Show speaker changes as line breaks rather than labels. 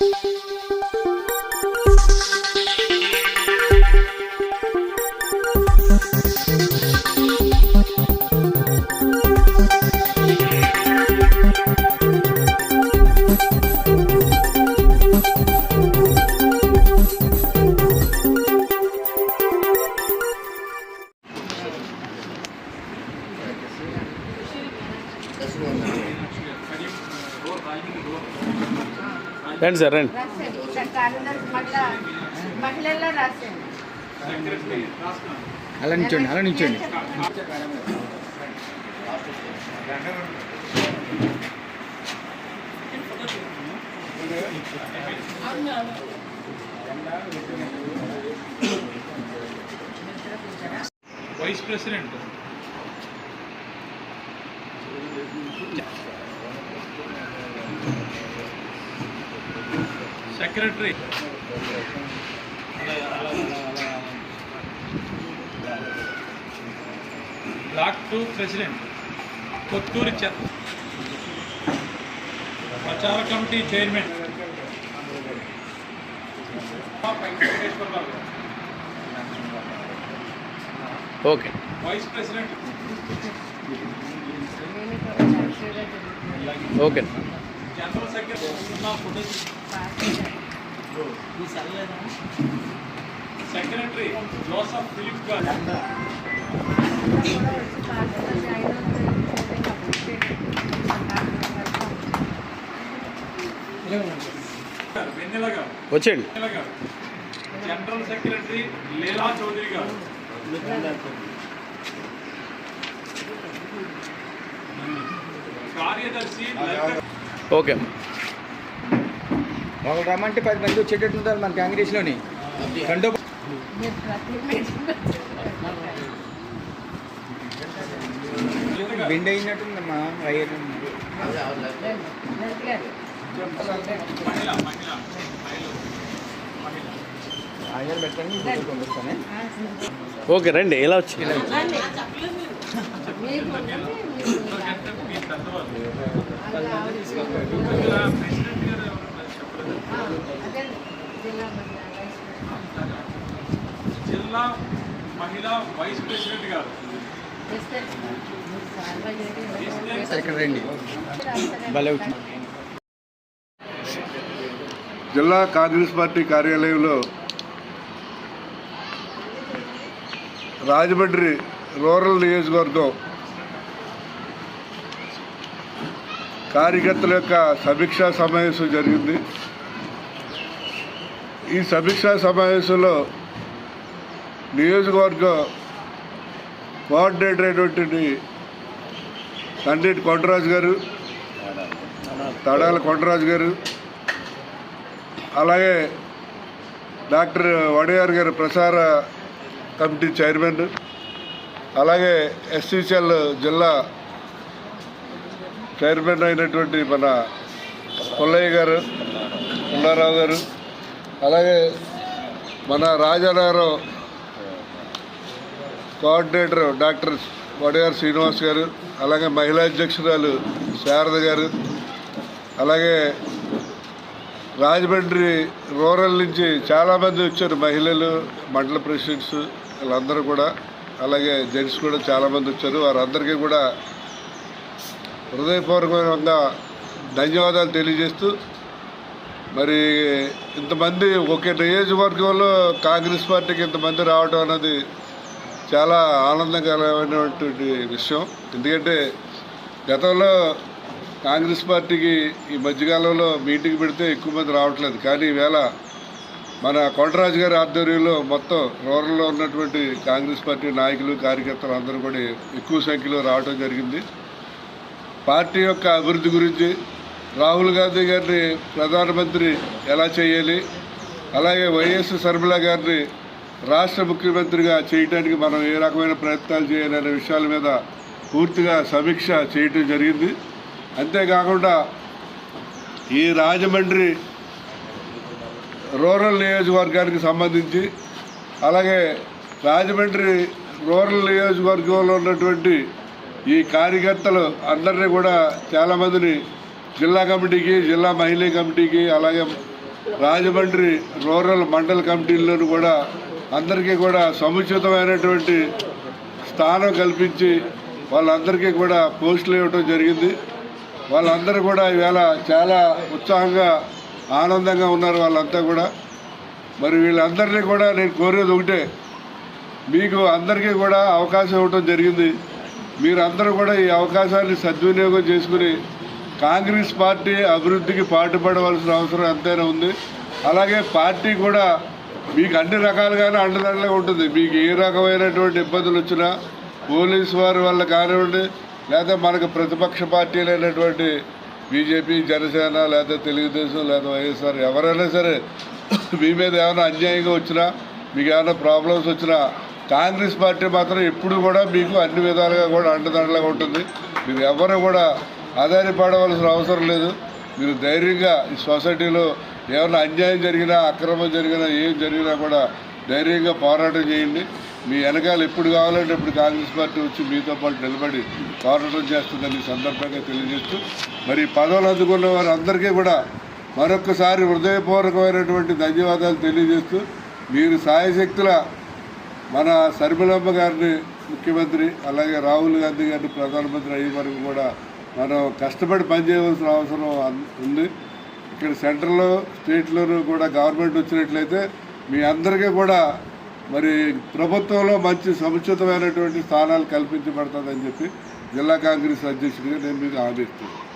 Gracias. రండి sir రండి.
అలా నిల్చోండి అలా నిల్చోండి
vice president secretary block two president Kothuri చె ప్రచార committee chairman
okay
vice president
okay
general secretary secretary Joseph Philip గారు వెన్నెల గారు
వచ్చేయండి.
జనరల్ సెక్రటరీ లీలా చౌదరి గారు. కార్యదర్శి
ఓకే
వాళ్ళు రమ్మంటే పది మంది వచ్చేటట్టు ఉంటారు మన కాంగ్రెస్లోని రెండో బెండ్ అయినట్టుందమ్మా పంపిస్తానే
ఓకే రండి ఇలా వచ్చి?
మీ పెద్దవాళ్ళు ప్రెసిడెంట్ గారు ఎవరు చెప్పలేదు జిల్లా మహిళా వైస్ ప్రెసిడెంట్ గారు.
జిల్లా కాంగ్రెస్ పార్టీ కార్యాలయంలో రాజమండ్రి రూరల్ నియోజకవర్గం కార్యకర్తల యొక్క సమీక్షా సమావేశం జరిగింది. ఈ సమీక్షా సమావేశంలో నియోజకవర్గం కోఆర్డినేటర్ అయినటువంటి తండ్రి కొండరాజు గారు తడాల కొండరాజు గారు అలాగే డాక్టర్ వడియార్ గారు ప్రసార కమిటీ చైర్మన్ అలాగే ఎస్సీసీఎల్ జిల్లా చైర్మన్ అయినటువంటి మన పుల్లయ్య గారు పుల్లారావు గారు అలాగే మన రాజానగరం కోఆర్డినేటర్ డాక్టర్ వడియార్ శ్రీనివాస్ గారు అలాగే మహిళా అధ్యక్షురాలు శారద గారు అలాగే రాజమండ్రి రూరల్ నుంచి చాలామంది వచ్చారు మహిళలు మండల ప్రెసిడెంట్స్ వీళ్ళందరూ కూడా అలాగే జెంట్స్ కూడా చాలామంది వచ్చారు. వారందరికీ కూడా హృదయపూర్వకంగా ధన్యవాదాలు తెలియజేస్తూ మరి ఇంతమంది ఒకే నియోజకవర్గంలో కాంగ్రెస్ పార్టీకి ఇంతమంది రావడం అన్నది చాలా ఆనందకరమైనటువంటి విషయం. ఎందుకంటే గతంలో కాంగ్రెస్ పార్టీకి ఈ మధ్యకాలంలో మీటింగ్ పెడితే ఎక్కువ మంది రావట్లేదు. కానీ ఈవేళ మన కొండరాజు గారి ఆధ్వర్యంలో మొత్తం రూరల్లో ఉన్నటువంటి కాంగ్రెస్ పార్టీ నాయకులు కార్యకర్తలు అందరూ కూడా ఎక్కువ సంఖ్యలో రావడం జరిగింది. పార్టీ యొక్క అభివృద్ధి గురించి రాహుల్ గాంధీ గారిని ప్రధానమంత్రి ఎలా చేయాలి? అలాగే వైఎస్ శర్మిల గారిని రాష్ట్ర ముఖ్యమంత్రిగా చేయడానికి మనం ఏ రకమైన ప్రయత్నాలు చేయాలనే విషయాల మీద పూర్తిగా సమీక్ష చేయటం జరిగింది. అంతేకాకుండా ఈ రాజమండ్రి రూరల్ నియోజకవర్గానికి సంబంధించి అలాగే రాజమండ్రి రూరల్ నియోజకవర్గంలో ఉన్నటువంటి ఈ కార్యకర్తలు అందరినీ కూడా చాలామందిని జిల్లా కమిటీకి జిల్లా మహిళా కమిటీకి అలాగే రాజమండ్రి రూరల్ మండల కమిటీల్లోనూ కూడా అందరికీ కూడా సముచితమైనటువంటి స్థానం కల్పించి వాళ్ళందరికీ కూడా పోస్టులు ఇవ్వటం జరిగింది. వాళ్ళందరూ కూడా ఈవేళ చాలా ఉత్సాహంగా ఆనందంగా ఉన్నారు వాళ్ళంతా కూడా. మరి వీళ్ళందరినీ కూడా నేను కోరేది ఒకటే మీకు అందరికీ కూడా అవకాశం ఇవ్వటం జరిగింది. మీరందరూ కూడా ఈ అవకాశాన్ని సద్వినియోగం చేసుకుని కాంగ్రెస్ పార్టీ అభివృద్ధికి పాటుపడవలసిన అవసరం ఎంతైనా ఉంది. అలాగే పార్టీ కూడా మీకు అన్ని రకాలుగానే అండదండలుగా ఉంటుంది. మీకు ఏ రకమైనటువంటి ఇబ్బందులు వచ్చినా పోలీసు వారి వల్ల కానివ్వండి లేదా మనకు ప్రతిపక్ష పార్టీలైనటువంటి బీజేపీ జనసేన లేదా తెలుగుదేశం లేదా వైఎస్ఆర్ ఎవరైనా సరే మీ మీద ఏమైనా అన్యాయంగా వచ్చినా మీకు ఏమైనా ప్రాబ్లమ్స్ వచ్చినా కాంగ్రెస్ పార్టీ మాత్రం ఎప్పుడు కూడా మీకు అన్ని విధాలుగా కూడా అండదండలుగా ఉంటుంది. మీరు ఎవరు కూడా ఆధారపడవలసిన అవసరం లేదు. మీరు ధైర్యంగా ఈ సొసైటీలో ఏమైనా అన్యాయం జరిగినా అక్రమం జరిగినా ఏం జరిగినా కూడా ధైర్యంగా పోరాటం చేయండి. మీ వెనకాల ఎప్పుడు కావాలంటే ఇప్పుడు కాంగ్రెస్ పార్టీ వచ్చి మీతో పాటు నిలబడి పోరాటం చేస్తుందని సందర్భంగా తెలియజేస్తూ మరి పదవులు అందుకున్న వారు అందరికీ కూడా మరొకసారి హృదయపూర్వకమైనటువంటి ధన్యవాదాలు తెలియజేస్తూ మీరు సాయశక్తుల మన శర్మిలమ్మ గారిని ముఖ్యమంత్రి అలాగే రాహుల్ గాంధీ గారిని ప్రధానమంత్రి అయ్యే వరకు కూడా మనం కష్టపడి పనిచేయవలసిన అవసరం ఉంది. ఇక్కడ సెంట్రల్లో స్టేట్లోనూ కూడా గవర్నమెంట్ వచ్చినట్లయితే మీ అందరికీ కూడా మరి ప్రభుత్వంలో మంచి సముచితమైనటువంటి స్థానాలు కల్పించబడుతుందని చెప్పి జిల్లా కాంగ్రెస్ అధ్యక్షుడిగా నేను మీకు హామీ ఇస్తున్నాను.